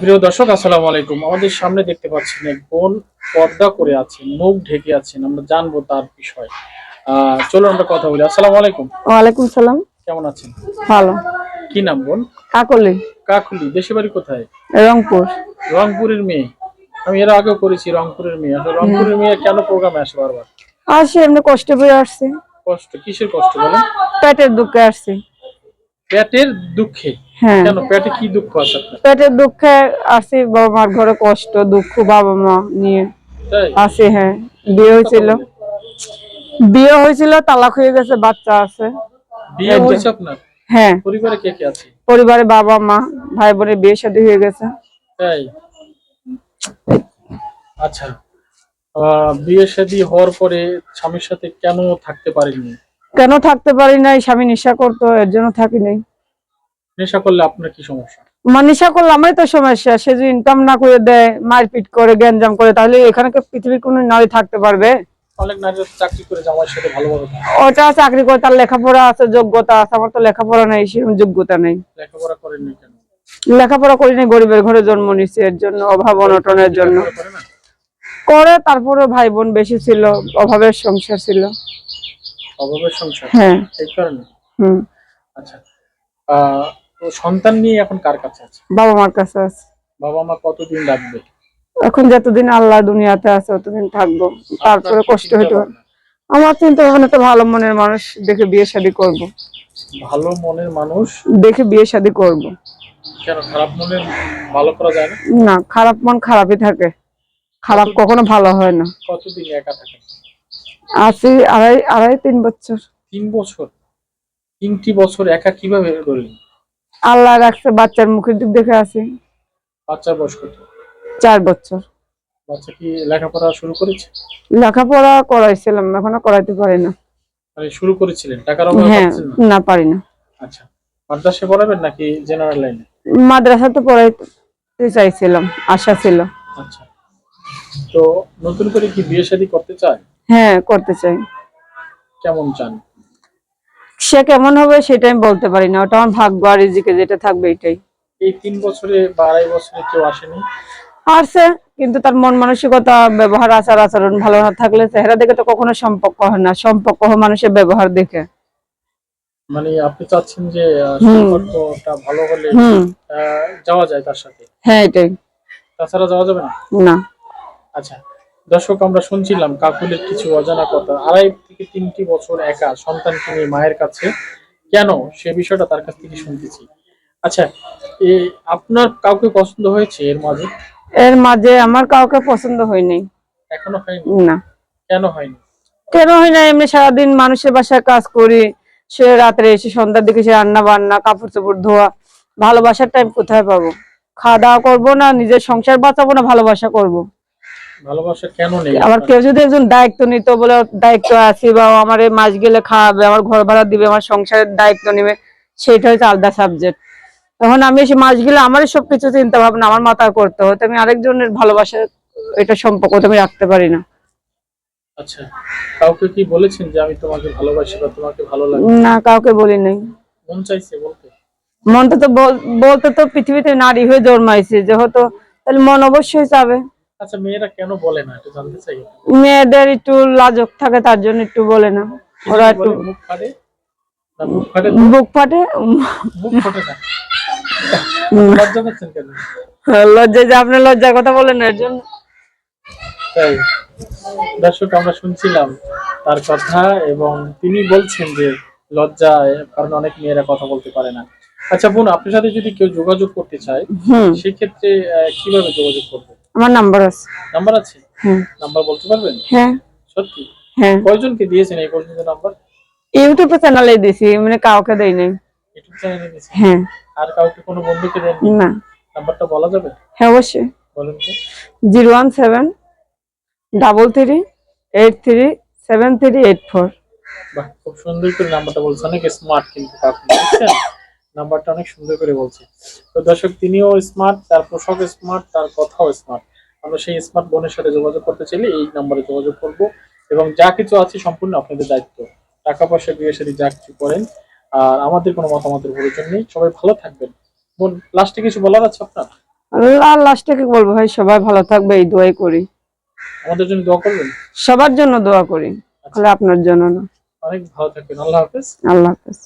প্রিয় দর্শক আসসালামু আলাইকুম। আমাদের সামনে দেখতে পাচ্ছেন এক বোন পর্দা করে আছেন মুখ ঢেকে আছেন। আমরা জানব তার বিষয়। চলো আমরা কথা বলি। আসসালামু আলাইকুম। ওয়ালাইকুম সালাম। কেমন আছেন? ভালো। কি নাম বোন? কাকলি। কাকুলি দেশে বাড়ি কোথায়? রংপুর। রংপুরের মেয়ে। আমি এর আগেও করেছি রংপুরের মেয়ে। আসলে রংপুরের মেয়ে কেন প্রোগ্রামে আসে বারবার? আসি এমনি কষ্ট পেয়ে আসছে। কষ্ট? কিসের কষ্ট বলেন? পেটের দুঃখে আসছি। পেটের দুঃখে? হ্যাঁ। কেন? পেটে কি দুঃখ আছে পেটের দুঃখে বাবা মার ঘরে কষ্ট দুঃখ বাবা মা নিয়ে আসি হ্যাঁ। বিয়ে হয়েছিল। বিয়ে হয়েছিল তালাক হয়ে গেছে বাচ্চা আছে। বিয়ে হয়েছে আপনার? হ্যাঁ। পরিবারে কে কে আছে? পরিবারে বাবা মা ভাই বোনের বিয়ে শাদী হয়ে গেছে। তাই? আচ্ছা বিয়ে শাদী হওয়ার পরে স্বামীর সাথে কেন থাকতে পারেননি? কেন থাকতে পারি নাই? স্বামী নেশা করতো এর জন্য থাকি নাই। নেশা করলে আপনার কি সমস্যা? নেশা করলে আমারই তো সমস্যা। সে যদি ইনকাম না করে দেয় মারপিট করে গ্যাঞ্জাম করে তাহলে এখানে পৃথিবীর কোনো নারী থাকতে পারবে। অনেক নারী চাকরি করে জামাইয়ের সাথে ভালোভাবে ওটা চাকরি করে তার লেখাপড়া আছে যোগ্যতা আছে আমার তো লেখাপড়া নেই সেরকম যোগ্যতা নেই। লেখাপড়া করেননি কেন? লেখাপড়া করিনি গরিবের ঘরে জন্ম নিচ্ছে এর জন্য অভাব অনটনের জন্য। করে তারপরে ভাই বোন বেশি ছিল অভাবের সংসার ছিল। অভাবের সংসার? হ্যাঁ। এই কারণে? হুম। আচ্ছা আহ, তো সন্তান নিয়ে এখন কার কাছে আছে? বাবা মার কাছে আছে। বাবা মা কতদিন রাখবে? এখন যতদিন আল্লাহ দুনিয়াতে আছে ততদিন থাকব। তারপরে কষ্ট হইতে পারে আমার চিন্তা ভাবনা তো ভালো মনের মানুষ দেখে বিয়ে শাদী করব। ভালো মনের মানুষ? দেখে বিয়ে শাদী করব। কেন খারাপ মনের ভালো করা যায় না? না খারাপ মন খারাপই থাকে। খারাপ কখনো ভালো হয় না। কতদিন একা থাকে আছি আড়াই আড়াই তিন বছর। তিন বছর? তিনটি বছর একা কীভাবে রইলেন আল্লাহ রাখছে বাচ্চার মুখের দিক দেখে আছি বাচ্চার বয়স কত? চার বছর। বাচ্চা কি লেখাপড়া শুরু করেছে? লেখাপড়া করাইছিলাম এখনও করাইতে পারি না। মানে শুরু করেছিলেন? টাকার অভাবে হ্যাঁ না? না পারি না। আচ্ছা মাদ্রাসে পড়াবেন নাকি জেনারেল লাইনে মাদ্রাসাতে পড়াইতে চাইছিলাম আশা ছিল। আচ্ছা তো নতুন করে কি বিয়ে শাদী করতে চায়? হ্যাঁ করতে চাই। কেমন চান? সে কেমন হবে সেটা আমি বলতে পারি না। ওটা আমার ভাগ্য আর রিজিকে যেটা থাকবে এটাই। এই তিন বছরে বা আড়াই বছরে কেউ আসেনি? আসছে কিন্তু তার মন মানসিকতা ব্যবহার আচার আচরণ ভালো না থাকলে চেহারা দেখে তো কখনো সম্পর্ক হয় না। সম্পর্ক হয় মানুষের ব্যবহার দেখে। মানে আপনি চাচ্ছেন যে সম্পর্কটা ভালো হলে যাওয়া যায় তার সাথে? হ্যাঁ এটাই। তাছাড়া যাওয়া যাবে না? না। আচ্ছা দর্শক আমরা শুনছিলাম কাকুলের কিছু অজানা কথা। আড়াই থেকে তিনটি বছর একা সন্তানকে নিয়ে মায়ের কাছে? কেন? সে বিষয়টা তার কাছ থেকে শুনতেছি। আচ্ছা আপনার কাউকে পছন্দ হয়েছে এর মাঝে? এর মাঝে আমার কাউকে পছন্দ হয়নি। এখনও হয়নি? না। কেন হয়নি? কেন হয় না এমনি সারাদিন মানুষের বাসায় কাজ করি সে রাত্রে এসে সন্ধ্যার দিকে সে রান্না বান্না কাপড় চোপড় ধোয়া ভালোবাসার টাইম কোথায় পাবো? খাওয়া দাওয়া করব না নিজের সংসার বাঁচাবো না ভালোবাসা করব। ভালোবাসা কেন নেই? আবার কেউ যদি একজন দায়িত্ব নিত বলে দায়িত্ব আছে বা আমার মাস গেলে খাওয়াবে আমার ঘর ভাড়া দিবে আমার সংসারের দায়িত্ব নেবে সেটা হচ্ছে আলাদা সাবজেক্ট তখন আমি এসে মাস গেলে আমারই সবকিছু চিন্তা ভাবনা আমার মাথায় করতে হতো আমি আরেকজনের ভালোবাসা এটা সম্পর্ক তো আমি রাখতে পারি না। আচ্ছা কাউকে কি বলেছেন যে আমি তোমাকে ভালোবাসি বা তোমাকে ভালো লাগে? না কাউকে বলি নাই। মন চাইছে বলতে? মনটা তো বল- বলতে তো পৃথিবীতে নারী হয়ে জন্মাইছে যেহেতু তাহলে মন অবশ্যই চাবে। আচ্ছা মেয়েরা কেন বলে না? এটা জানতে চাই। মেয়েদের একটু লাজক থাকে তার জন্য একটু বলে না। ওরা একটু মুখ ফাটে? মুখ ফাটে বুক ফাটে? মুখ ফাটে না? লজ্জা পাচ্ছেন কেন? লজ্জায় যে আপনি লজ্জার কথা বলেন এর জন্য। তাই। দর্শক আমরা শুনছিলাম তার কথা এবং তিনি বলছেন যে লজ্জায় কারণ অনেক মেয়েরা কথা বলতে পারে না। আচ্ছা বোন আপনার সাথে যদি কেউ যোগাযোগ করতে চায় সেক্ষেত্রে কীভাবে যোগাযোগ করবে? আমার নাম্বার আছে। নাম্বার আছে? হুম। নাম্বার বলতে পারবেন? হ্যাঁ। সত্যি? হ্যাঁ। কয়জনকে দিয়েছেন এই পর্যন্ত নাম্বার ইউটিউবে চ্যানেলে দিয়েছি মানে কাউকে দেই নাই। ইউটিউব চ্যানেলে দিয়েছেন? হ্যাঁ। আর কাউকে কোনো বন্ধুকে দেন না। নাম্বারটা বলা যাবে? হ্যাঁ অবশ্যই। বলেন তো। Zero one seven double three eight three seven three eight four. বাহ খুব সুন্দর করে নাম্বারটা বলছে। অনেক স্মার্ট কিন্তু কাকু বুঝছেন? নাম্বারটা অনেক সুন্দর করে বলছে। তো দর্শক তিনিও স্মার্ট তার পোশাক স্মার্ট তার কথাও স্মার্ট আমরা সেই স্মার্ট বোনের সাথে যোগাযোগ করতে চাইলে এই নাম্বারে যোগাযোগ করব এবং যা কিছু আছে সম্পূর্ণ আপনাদের দায়িত্ব। টাকা পয়সা বিয়ে সাথে যা কিছু করেন আর আমাদের কোনো মতামতের প্রয়োজন নেই। সবাই ভালো থাকবেন। বোন লাস্টে কিছু বলার আছে আপনার? আল্লাহ লাস্টে কি বলব ভাই? সবাই ভালো থাকবে এই দোয়াই করি। আমাদের জন্য দোয়া করবেন? সবার জন্য দোয়া করি খালি আপনার জন্য না। অনেক ভালো থাকবেন। আল্লাহ হাফেজ। আল্লাহ হাফেজ।